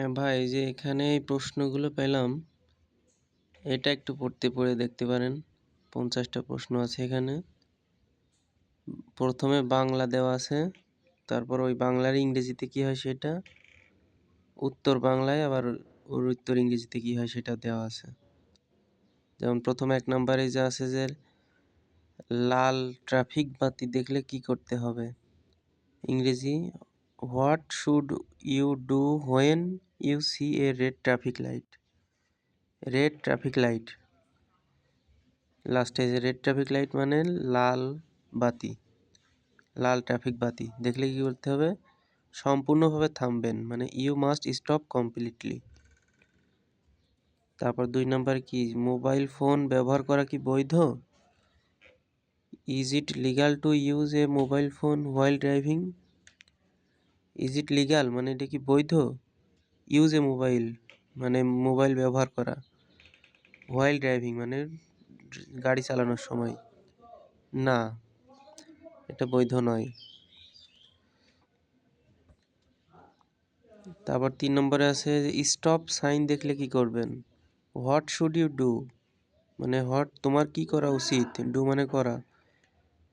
হ্যাঁ ভাই যে এখানে এই প্রশ্নগুলো পেলাম, এটা একটু পড়তে পড়ে দেখতে পারেন। পঞ্চাশটা প্রশ্ন আছে এখানে। প্রথমে বাংলা দেওয়া আছে, তারপর ওই বাংলার ইংরেজিতে কি হয় সেটা, উত্তর বাংলায় আবার ওর উত্তর ইংরেজিতে কি হয় সেটা দেওয়া আছে। যেমন প্রথমে এক নম্বরে যে আছে যে, লাল ট্রাফিক বাতি দেখলে কি করতে হবে? ইংরেজি what should you do when you see a red traffic light? Red traffic light. লাস্টে রেড ট্রাফিক লাইট মানে লাল বাতি। লাল ট্রাফিক বাতি। দেখলে কি করতে হবে? সম্পূর্ণভাবে থামবেন। মানে ইউ মাস্ট স্টপ কমপ্লিটলি তারপর দুই নাম্বার কি? মোবাইল ফোন ব্যবহার করা কি বৈধ? Is it legal to use a mobile phone while driving is it legal মানে এটা কি বৈধ? ইউজ এ মোবাইল মানে মোবাইল ব্যবহার করা। হোয়াইল ড্রাইভিং মানে গাড়ি চালানোর সময়। না, এটা বৈধ নয়। তারপর তিন নম্বরে আছে স্টপ সাইন দেখলে কি করবেন? হোয়াট শুড ইউ ডু মানে হোয়াট তোমার কি করা উচিত? ডু মানে করা।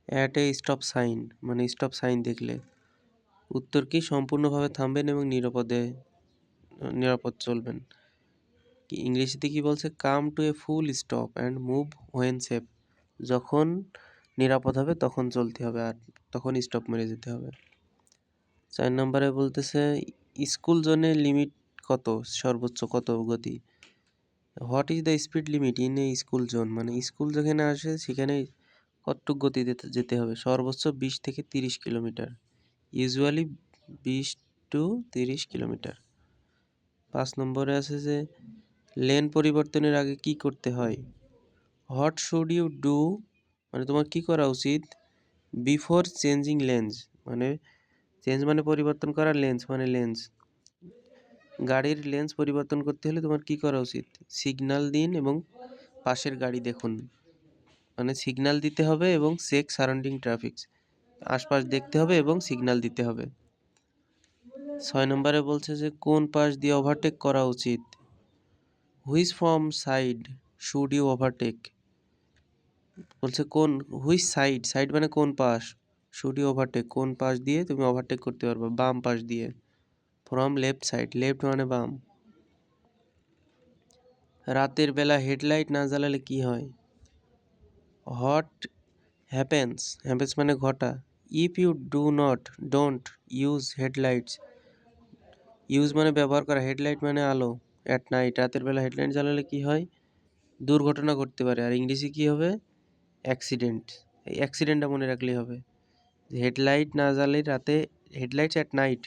অ্যাট এ স্টপ সাইন মানে স্টপ সাইন দেখলে। উত্তর কি? সম্পূর্ণভাবে থামবেন এবং নিরাপদে, নিরাপদ চলবেন। কি ইংলিশে কি বলছে? Come to a full stop and move when safe যখন নিরাপদ হবে, তখন চলতে হবে আর তখন স্টপ মেরে যেতে হবে। চার নম্বরে বলতেছে, স্কুল জোনে লিমিট কত? সর্বোচ্চ কত গতি? What is the speed limit in a school zone মানে স্কুল যেখানে আসে, সেখানে কতটুক গতিতে যেতে হবে? সর্বোচ্চ বিশ থেকে তিরিশ কিলোমিটার। ইউজুয়ালি বিশ টু তিরিশ কিলোমিটার। পাঁচ নম্বরে আছে যে, লেন পরিবর্তনের আগে কি করতে হয়? What should you do? মানে তোমার কি করা উচিত? বিফোর চেঞ্জিং লেন্স মানে চেঞ্জ মানে পরিবর্তন করা লেন্স মানে লেন্স। গাড়ির লেন্স পরিবর্তন করতে হলে তোমার কি করা উচিত? সিগনাল দিন এবং পাশের গাড়ি দেখুন। মানে সিগনাল দিতে হবে এবং চেক সারাউন্ডিং ট্রাফিক। আশপাশ দেখতে হবে এবং সিগনাল দিতে হবে। ছয় নম্বরে বলছে যে, কোন পাশ দিয়ে ওভারটেক করা উচিত? Which from side should you overtake বলছে কোন হুইচ সাইড সাইড মানে কোন পাশ? শুড ইউ ওভারটেক কোন পাশ দিয়ে তুমি ওভারটেক করতে পারবে? বাম পাশ দিয়ে। ফ্রম লেফট সাইড লেফট মানে বাম। রাতের বেলা হেডলাইট না জ্বালালে কি হয়? হট হ্যাপেন্স হ্যাপেন্স মানে ঘটা। If you do not don't use headlights use মানে ব্যবহার করা হেডলাইট মানে আলো। অ্যাট নাইট রাতের বেলা হেডলাইট জ্বালালে কি হয়? দুর্ঘটনা ঘটতে পারে। আর ইংলিশে কি হবে? অ্যাক্সিডেন্ট এই অ্যাক্সিডেন্টটা মনে রাখলেই হবে। হেডলাইট না জ্বালে রাতে হেডলাইটস অ্যাট নাইট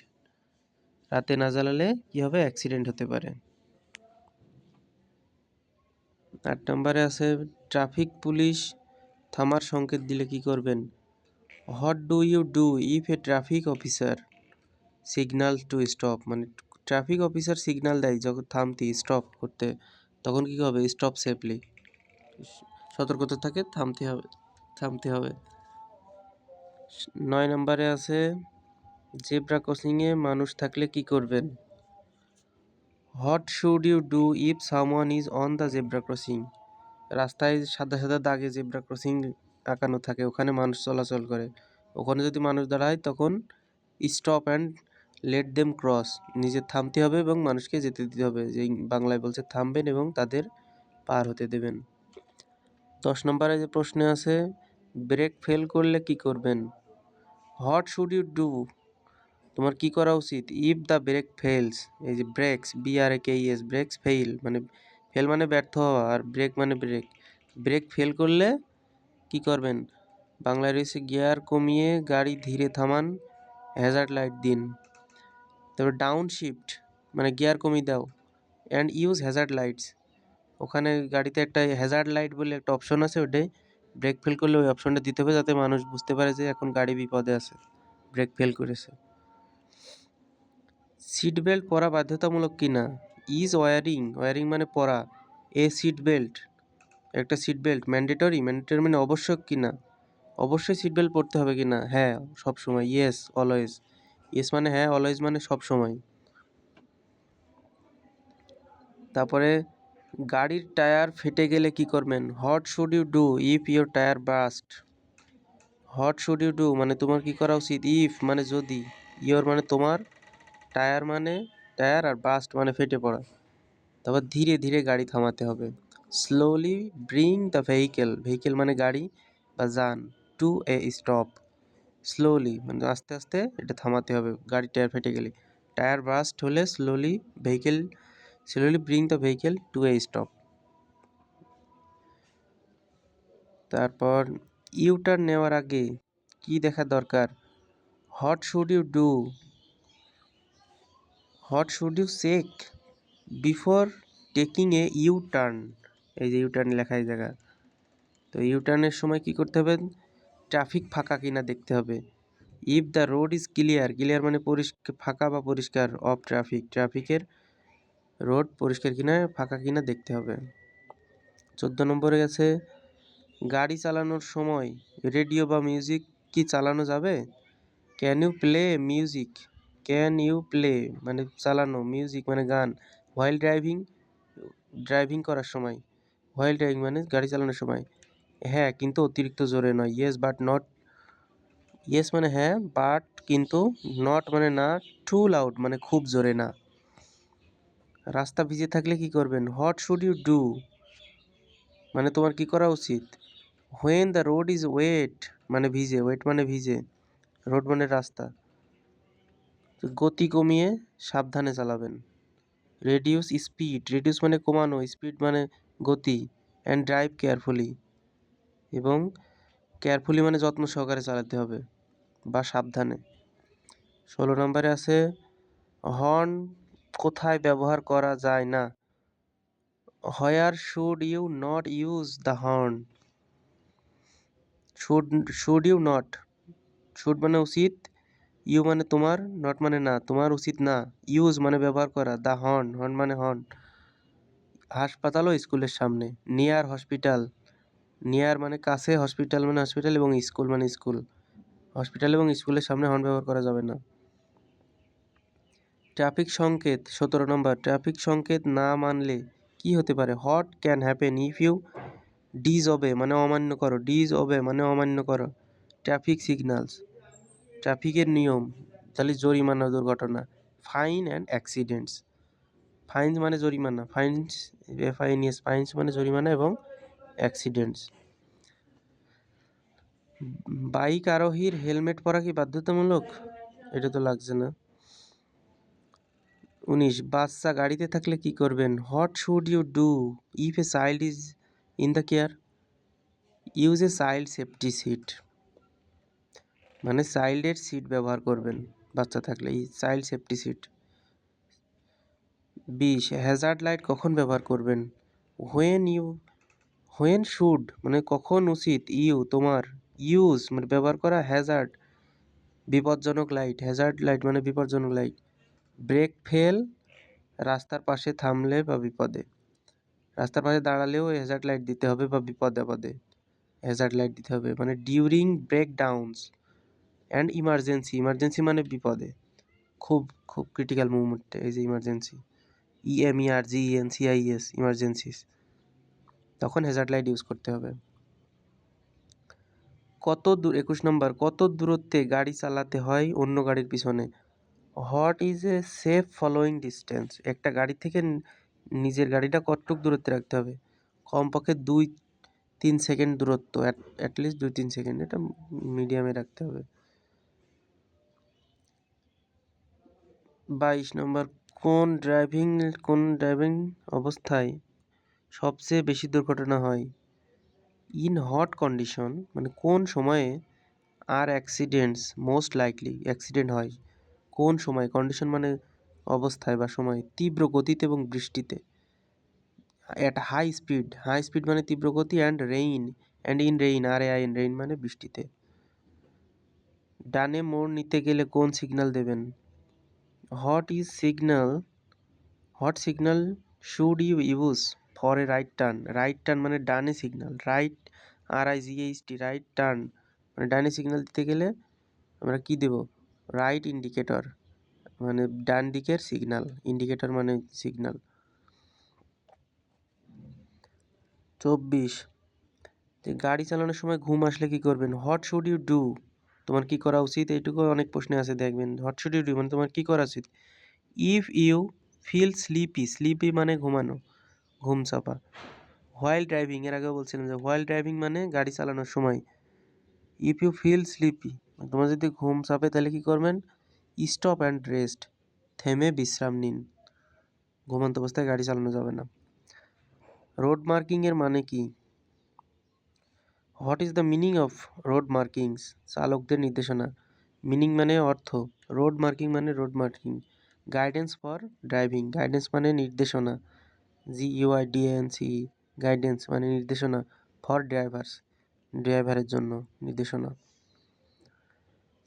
রাতে না জ্বালালে কী হবে? অ্যাক্সিডেন্ট হতে পারে। আট নম্বরে আছে ট্রাফিক পুলিশ থামার সংকেত দিলে কি করবেন? What do you do if a traffic officer signal to stop মানে ট্রাফিক অফিসার সিগনাল দেয় যখন থামতি স্টপ করতে, তখন কী হবে? স্টপ সেফলি সতর্কতা থাকে, থামতে হবে থামতে হবে। নয় নম্বরে আছে জেব্রা ক্রসিংয়ে মানুষ থাকলে কি করবেন? What should you do if someone is on the zebra crossing রাস্তায় সাদা সাদা দাগে জেব্রা ক্রসিং আঁকানো থাকে, ওখানে মানুষ চলাচল করে। ওখানে যদি মানুষ দাঁড়ায়, তখন stop and let them cross. নিজে থামতে হবে এবং মানুষকে যেতে দিতে হবে। যে বাংলায় বলছে, থামবেন এবং তাদের পার হতে দেবেন। দশ নম্বরে যে প্রশ্নে আছে, ব্রেক ফেল করলে কি করবেন? What should you do? তোমার কি করা উচিত? ইফ দ্য ব্রেক ফেলস এই যে brakes B R A K S brakes fail মানে ফেল মানে ব্যর্থ হওয়া আর ব্রেক মানে ব্রেক ব্রেক ফেল করলে কি করবেন? বাংলায় রয়েছে গিয়ার কমিয়ে গাড়ি ধীরে থামান হ্যাজার্ড লাইট দিন। তারপর ডাউন শিফট মানে গিয়ার কমিয়ে দাও অ্যান্ড ইউজ হ্যাজার্ড লাইটস ওখানে গাড়িতে একটা হ্যাজার্ড লাইট বলে একটা অপশন আছে, ওটাই ব্রেক ফেল করলে ওই অপশনটা দিতে হবে যাতে মানুষ বুঝতে পারে যে এখন গাড়ি বিপদে আছে ব্রেক ফেল করেছে। সিট বেল্ট পরা বাধ্যতামূলক কি না ইজ ওয়ারিং ওয়ারিং মানে পরা এ সিট বেল্ট একটা সিট বেল্ট ম্যান্ডেটরি ম্যান্ডেটরি মানে আবশ্যক কি না অবশ্যই সিট বেল্ট পরতে হবে কি না হ্যাঁ সব সময় ইয়েস অলওয়েজ ইয়েস মানে হ্যাঁ অলওয়েজ মানে সব সময়। তারপরে গাড়ির টায়ার ফেটে গেলে কি করবেন? What should you do if your tyre burst what should you do মানে তোমার কি করা উচিত? ইফ মানে যদি ইয়োর মানে তোমার টায়ার মানে টায়ার আর বাস্ট মানে ফেটে পড়া। তারপর ধীরে ধীরে গাড়ি থামাতে হবে। Slowly bring the vehicle vehicle মানে গাড়ি বা যান টু এ স্টপ স্লোলি মানে আস্তে আস্তে এটা থামাতে হবে, গাড়ি টায়ার ফেটে গেলে। টায়ার বাস্ট হলে slowly vehicle slowly bring the vehicle to a stop তারপর ইউটার্ন নেওয়ার আগে কি দেখা দরকার? What should you do what should you check before taking a U turn এই যে ইউ টার্ন লেখা এই জায়গা তো ইউ টার্নের সময় কি করতে হবে? ট্রাফিক ফাঁকা কিনা দেখতে হবে। If the road is clear clear মানে পরিষ্কার, ফাঁকা বা পরিষ্কার অফ ট্রাফিক, ট্রাফিকের রোড পরিষ্কার কিনা, ফাঁকা কিনা দেখতে হবে। চোদ্দ নম্বরে গেছে, গাড়ি চালানোর সময় রেডিও বা মিউজিক কি চালানো যাবে? Can you play music? Can you play মানে চালানো মিউজিক মানে গান। হোয়াইল ড্রাইভিং ড্রাইভিং করার সময়। হোয়াইল ড্রাইভিং মানে গাড়ি চালানোর সময়। হ্যাঁ কিন্তু অতিরিক্ত জোরে নয়। ইয়েস বাট নট ইয়েস মানে হ্যাঁ বাট কিন্তু নট মানে না টু লাউড মানে খুব জোরে না। রাস্তা ভিজে থাকলে কি করবেন? হোয়াট শুড ইউ ডু মানে তোমার কি করা উচিত? When the road is wet মানে ভিজে ওয়েট মানে ভিজে। রোড মানে রাস্তা। গতি কমিয়ে সাবধানে চালাবেন। রেডিউস স্পিড রেডিউস মানে কমানো স্পিড মানে গতি অ্যান্ড ড্রাইভ কেয়ারফুলি এবং কেয়ারফুলি মানে যত্ন সহকারে চালাতে হবে বা সাবধানে। ষোলো নম্বরে আছে হর্ন কোথায় ব্যবহার করা যায় না? Where should you not use the horn should should you not should মানে উচিত ইউ মানে তোমার নট মানে না, তোমার উচিত না। ইউজ মানে ব্যবহার করা দ্য হর্ন হর্ন মানে হর্ন হাসপাতাল ও স্কুলের সামনে নিয়ার হসপিটাল নিয়ার মানে কাছে হসপিটাল মানে হসপিটাল এবং স্কুল মানে স্কুল। হসপিটাল এবং স্কুলের সামনে হর্ন ব্যবহার করা যাবে না। ট্রাফিক সংকেত, সতেরো নম্বর, ট্রাফিক সংকেত না মানলে কি হতে পারে? What can happen if you disobey মানে অমান্য করো ডিজ ওবে মানে অমান্য করো। ট্রাফিক সিগনালস ট্রাফিকের নিয়ম, তাহলে জরিমানা দুর্ঘটনা ফাইন অ্যান্ড অ্যাক্সিডেন্টস ফাইন্স মানে জরিমানা ফাইন্স এফআইএনএস ফাইন্স মানে জরিমানা এবং অ্যাক্সিডেন্টস বাইক আরোহীর হেলমেট পরা কি বাধ্যতামূলক? এটা তো লাগছে না। উনিশ, বাচ্চা গাড়িতে থাকলে কি করবেন? What should you do if a child is in the car use a child safety seat মানে চাইল্ডের সিট ব্যবহার করবেন, বাচ্চা থাকলে। এই চাইল্ড সেফটি সিট বিশ হ্যাজার্ড লাইট কখন ব্যবহার করবেন? হোয়েন ইউ হোয়েন শুড মানে কখন উচিত? ইউ তোমার। ইউজ মানে ব্যবহার করা হ্যাজার্ড বিপজ্জনক লাইট হ্যাজার্ড লাইট মানে বিপজ্জনক লাইট ব্রেক ফেল রাস্তার পাশে থামলে বা বিপদে। রাস্তার পাশে দাঁড়ালেও হ্যাজার্ড লাইট দিতে হবে বা বিপদে আপদে। হ্যাজার্ড লাইট দিতে হবে মানে during breakdowns and emergency emergency মানে বিপদে। খুব খুব ক্রিটিক্যাল মুভমেন্টে এই যে emergency E M E R G N C I S emergencies তখন হ্যাজার্ড লাইট ইউজ করতে হবে। কত দূর, একুশ নম্বর, কত দূরত্বে গাড়ি চালাতে হয় অন্য গাড়ির পিছনে? What is a safe following distance একটা গাড়ি থেকে নিজের গাড়িটা কতটুক দূরত্বে রাখতে হবে? কমপক্ষে দুই, তিন সেকেন্ড দূরত্ব অ্যাটলিস্ট দুই, তিন সেকেন্ড। এটা মিডিয়ামে রাখতে হবে। বাইশ নম্বর, কোন ড্রাইভিং কোন ড্রাইভিং অবস্থায় সবচেয়ে বেশি দুর্ঘটনা হয়? ইন হট কন্ডিশন মানে কোন সময়ে আর অ্যাক্সিডেন্টস মোস্ট লাইকলি অ্যাক্সিডেন্ট হয়? কোন সময়? কন্ডিশন মানে অবস্থায় বা সময়, তীব্র গতিতে এবং বৃষ্টিতে। At high speed high speed মানে তীব্র গতি and rain and in rain R I N rain মানে বৃষ্টিতে। ডানে মোড় নিতে গেলে কোন সিগন্যাল দেবেন? What is signal what signal should you use for a right turn right turn মানে ডানে signal right R I G H T right turn মানে ডানে সিগনাল দিতে গেলে আমরা কি দেব? রাইট ইন্ডিকেটর মানে ডান দিকের সিগনাল ইন্ডিকেটর মানে সিগনাল চব্বিশ গাড়ি চালানোর সময় ঘুম আসলে কি করবেন? হোয়াট শুড ইউ ডু তোমার কি করা উচিত? এইটুকু অনেক প্রশ্নে আছে, দেখবেন। হোয়াট শুড ইউ ডু মানে তোমার কি করা উচিত? If you feel sleepy sleepy মানে ঘুমানো, ঘুম চাপা। হোয়াইল ড্রাইভিং এর আগেও বলছিলাম যে হোয়াইল ড্রাইভিং মানে গাড়ি চালানোর সময়। ইফ ইউ ফিল স্লিপি তোমার যদি ঘুম চাপে, তাহলে কি করবেন? স্টপ অ্যান্ড রেস্ট থেমে বিশ্রাম নিন। ঘুমন্ত অবস্থায় গাড়ি চালানো যাবে না। রোড মার্কিংয়ের মানে কি? What is the meaning of road markings চালকদের নির্দেশনা। মিনিং মানে অর্থ। রোড মার্কিং মানে road marking guidance for driving guidance মানে নির্দেশনা। জি ইউআই ডিএনসি গাইডেন্স মানে নির্দেশনা ফর ড্রাইভার্স ড্রাইভারের জন্য নির্দেশনা।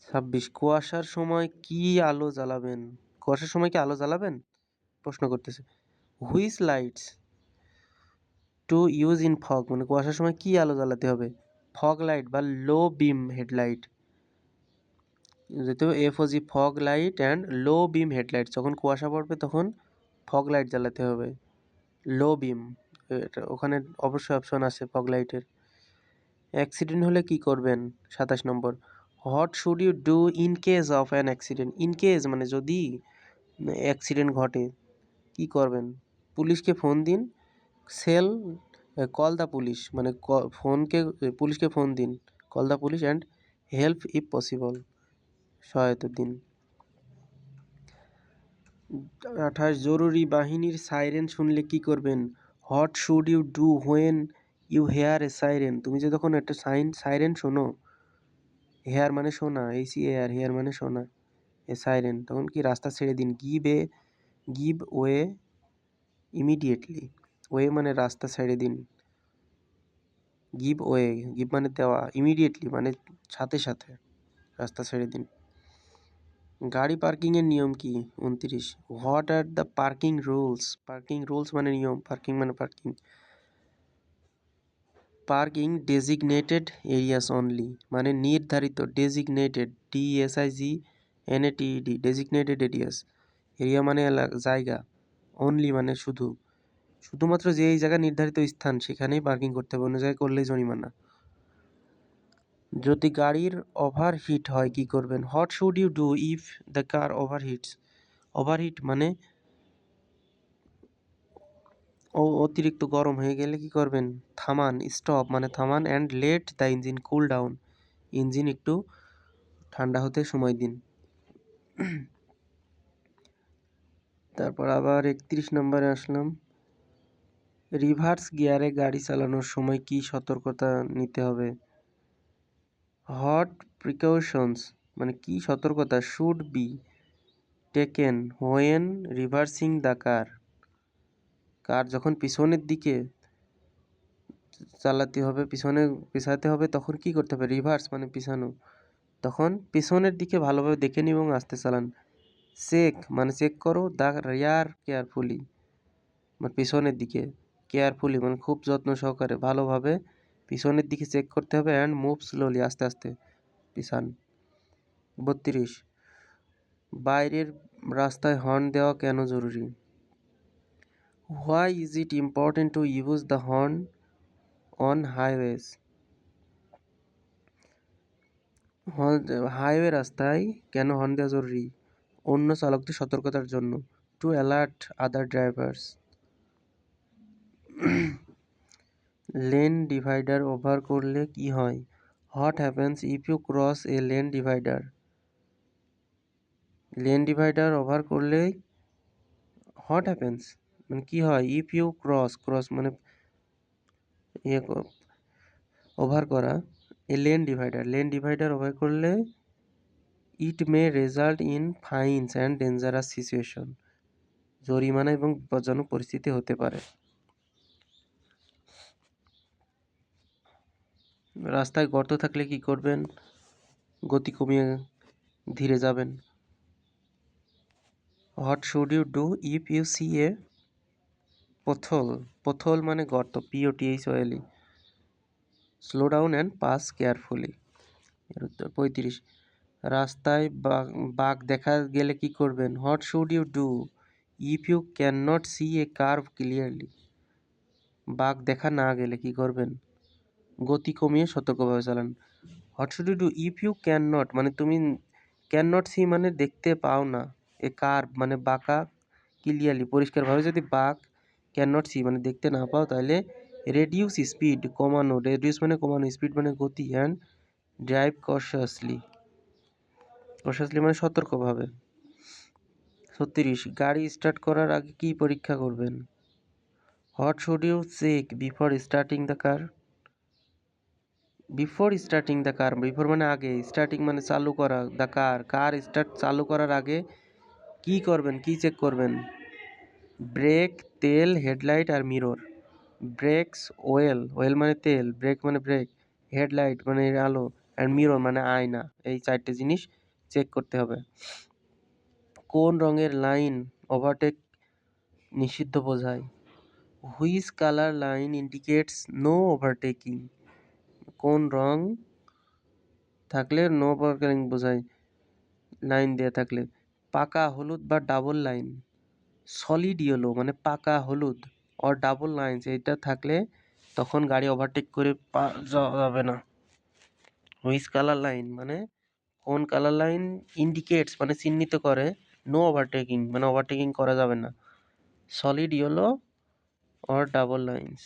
ছাব্বিশ, কুয়াশার সময় কি আলো জ্বালাবেন? কুয়াশার সময় কি আলো জ্বালাবেন? প্রশ্ন করতেছে। Which lights to use in fog মানে কুয়াশার সময় কি আলো জ্বালাতে হবে? ফগ লাইট বা লো বিম হেডলাইট যেতে হবে F O G fog light and low beam headlight যখন কুয়াশা পড়বে, তখন ফগ লাইট জ্বালাতে হবে। লো বিম ওখানে অবশ্যই অপশন আছে ফগ লাইটের অ্যাক্সিডেন্ট হলে কি করবেন? সাতাশ নম্বর what should you do in case of an accident in case মানে যদি অ্যাক্সিডেন্ট ঘটে, কি করবেন? পুলিশকে ফোন দিন সেল কল দ্য পুলিশ মানে ফোনকে, পুলিশকে ফোন দিন। Call the police and help if possible সহায়তা দিন। আঠাশ, জরুরি বাহিনীর সাইরেন শুনলে কি করবেন? What should you do when you hear a siren তুমি যে তখন একটা সাইন সাইরেন শোনো। হেয়ার মানে শোনা এই সি এয়ার হেয়ার মানে শোনা। এ সাইরেন তখন কি রাস্তা ছেড়ে দিন? Give a give way immediately way মানে রাস্তা ছেড়ে দিন। গিভ ওয়ে গিভ মানে দেওয়া ইমিডিয়েটলি মানে সাথে সাথে রাস্তা ছেড়ে দিন। গাড়ি পার্কিংয়ের নিয়ম কি? উনত্রিশ। What are the parking rules parking rules মানে নিয়ম পার্কিং মানে parking parking designated areas only মানে নির্ধারিত designated D S I G N A T D designated areas area মানে জায়গা। অনলি মানে শুধু। শুধুমাত্র যে এই জায়গা নির্ধারিত স্থান, সেখানেই পার্কিং করতে হবে, অন্য জায়গায় করলেই জরিমানা। যদি গাড়ির ওভারহিট হয়, কি করবেন? What should you do if the car overheats overheat মানে ও অতিরিক্ত গরম হয়ে গেলে কি করবেন? থামান স্টপ মানে থামান and let the engine cool down engine একটু ঠান্ডা হতে সময় দিন। তারপর আবার একত্রিশ নম্বরে আসলাম। রিভার্স গিয়ারে গাড়ি চালানোর সময় কী সতর্কতা নিতে হবে? হট প্রিকশনস মানে কী সতর্কতা? Should be taken when reversing the car car যখন পিছনের দিকে চালাতে হবে, পিছনে পিছাতে হবে, তখন কি করতে হবে? রিভার্স মানে পিছানো। তখন পিছনের দিকে ভালোভাবে দেখে নিন এবং আস্তে চালান। চেক মানে চেক করো দা রেয়ার কেয়ারফুলি মানে পিছনের দিকে। কেয়ারফুলি মানে খুব যত্ন সহকারে, ভালোভাবে পিছনের দিকে চেক করতে হবে অ্যান্ড মুভ স্লোলি আস্তে আস্তে। পিছান। বত্রিশ। বাইরের রাস্তায় হর্ন দেওয়া কেন জরুরি? Why is it important to use the horn on highways highway রাস্তায় কেন হর্ন দেওয়া জরুরি? অন্য চালকদের সতর্কতার জন্য। To alert other drivers lane divider over করলে কি হয়? What happens if you cross a lane divider? Lane divider over করলে হোয়াট হ্যাপেন্স? মানে কি হয়? ইফ ইউ ক্রস ক্রস মানে ইয়ে ওভার করা, a lane divider. Lane divider over করলে it may result in fines and dangerous situation. জরিমানা এবং বিপজ্জনক পরিস্থিতি হতে পারে। রাস্তায় গর্ত থাকলে কি করবেন? গতি কমিয়ে ধীরে যাবেন। What should you do if you see a pothole pothole মানে গর্ত P O T H oily slow down and pass carefully এর উত্তর পঁয়ত্রিশ। রাস্তায় বাঘ দেখা গেলে কি করবেন? What should you do if you can not see a curve clearly বাঘ দেখা না গেলে কি করবেন? গতি কমিয়ে সতর্কভাবে চালান। What should you do if you can not মানে তুমি ক্যান নট সি মানে দেখতে পাও না। এ কার মানে বাঁকা ক্লিয়ারলি পরিষ্কারভাবে যদি বাঘ ক্যান নট সি মানে দেখতে না পাও, তাহলে রেডিউস স্পিড কমানো রেডিউস মানে কমানো স্পিড মানে গতি অ্যান্ড ড্রাইভ কশাসলি কশাসলি মানে সতর্কভাবে। ছত্রিশ, গাড়ি স্টার্ট করার আগে কি পরীক্ষা করবেন? What should you check before starting the car before starting the car before মানে আগে স্টার্টিং মানে চালু করা দ্য কার কার স্টার্ট চালু করার আগে কি করবেন, কি চেক করবেন? ব্রেক তেল হেডলাইট আর মিরর ব্রেকস ওয়েল ওয়েল মানে তেল ব্রেক মানে ব্রেক হেডলাইট মানে আলো অ্যান্ড মিরর মানে আয়না, এই চারটে জিনিস চেক করতে হবে। কোন রঙের লাইন ওভারটেক নিষিদ্ধ বোঝায়? Which colour line indicates no overtaking কোন রং থাকলে নো ওভারটেকিং বোঝায় লাইন দেওয়া থাকলে। পাকা, হলুদ বা ডাবল লাইন সলিড ইয়েলো মানে পাকা, হলুদ আর ডাবল লাইনস এটা থাকলে তখন গাড়ি ওভারটেক করে যাবে না। হুইচ কালার লাইন মানে কোন কালার লাইন ইন্ডিকেটস মানে চিহ্নিত করে নো ওভারটেকিং মানে ওভারটেকিং করা যাবে না। Solid yellow or double lines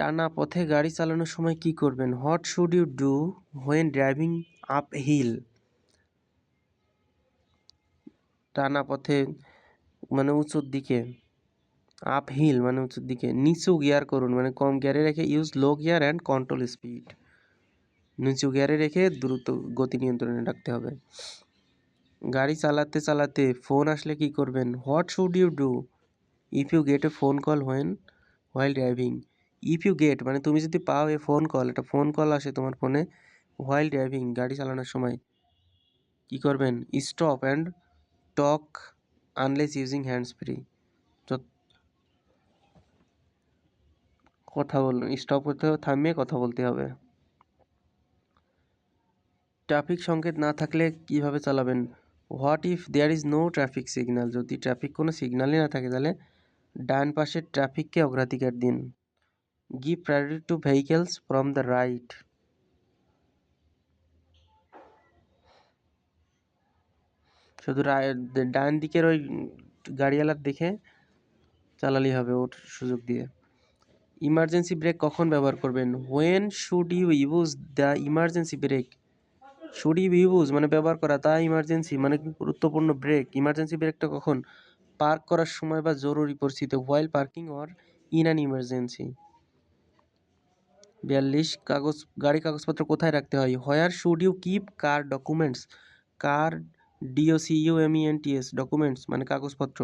টানা পথে গাড়ি চালানোর সময় কি করবেন? What should you do when driving uphill? টানা পথে মানে উঁচুর দিকে, আপ হিল মানে উঁচুর দিকে, নিচু গিয়ার করুন মানে কম গিয়ারে রেখে use low gear and control speed. নিচু গিয়ারে রেখে দ্রুত গতি নিয়ন্ত্রণে রাখতে হবে। গাড়ি চালাতে চালাতে ফোন আসলে কি করবেন? What should you do if you get a phone call when, while driving? If you get মানে তুমি যদি পাও এ ফোন কল একটা ফোন কল আসে তোমার ফোনে হোয়াইল ড্রাইভিং গাড়ি চালানোর সময়, কি করবেন? Stop and talk unless using hands free কথা বল স্টপ করতে হবে, থামিয়ে কথা বলতে হবে। ট্রাফিক সংকেত না থাকলে কীভাবে চালাবেন? What if there is no traffic signal যদি ট্রাফিক কোনো সিগন্যালই না থাকে, তাহলে ডান পাশের ট্রাফিককে অগ্রাধিকার দিন। Give priority to vehicles from the right শুধু ডান দিকের ওই গাড়িওয়ালার দেখে চালালেই হবে ওর সুযোগ দিয়ে। ইমার্জেন্সি ব্রেক কখন ব্যবহার করবেন? When should you use the emergency brake should you use মানে ব্যবহার করা, তা ইমার্জেন্সি মানে গুরুত্বপূর্ণ ব্রেক ইমার্জেন্সি ব্রেকটা কখন? পার্ক করার সময় বা জরুরি পরিস্থিতি while parking or in an emergency বিয়াল্লিশ কাগজ গাড়ি কাগজপত্র কোথায় রাখতে হয়? Where should you keep car documents? Car D O C U M N T S, documents মানে কাগজপত্র।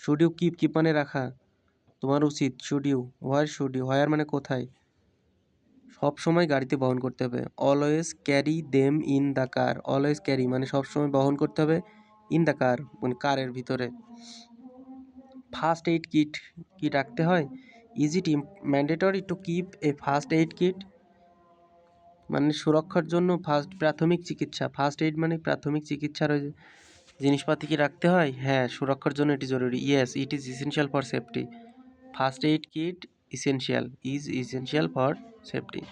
শুড ইউ কিপ কিপ মানে রাখা। তোমার উচিত, should you. Where should you, where মানে কোথায়? সব সময় গাড়িতে বহন করতে হবে। Always carry them in the car. Always carry মানে সব সময় বহন করতে হবে ইন দ্য কার মানে কারের ভিতরে। ফার্স্ট এইড কিট, কি রাখতে হয়? Is it mandatory to keep a first aid kit মানে সুরক্ষার জন্য ফার্স্ট প্রাথমিক চিকিৎসা। ফার্স্ট এইড মানে প্রাথমিক চিকিৎসার ওই জিনিসপাতি কি রাখতে হয়? হ্যাঁ সুরক্ষার জন্য এটি জরুরি। Yes it is essential for safety first aid kit essential is essential for safety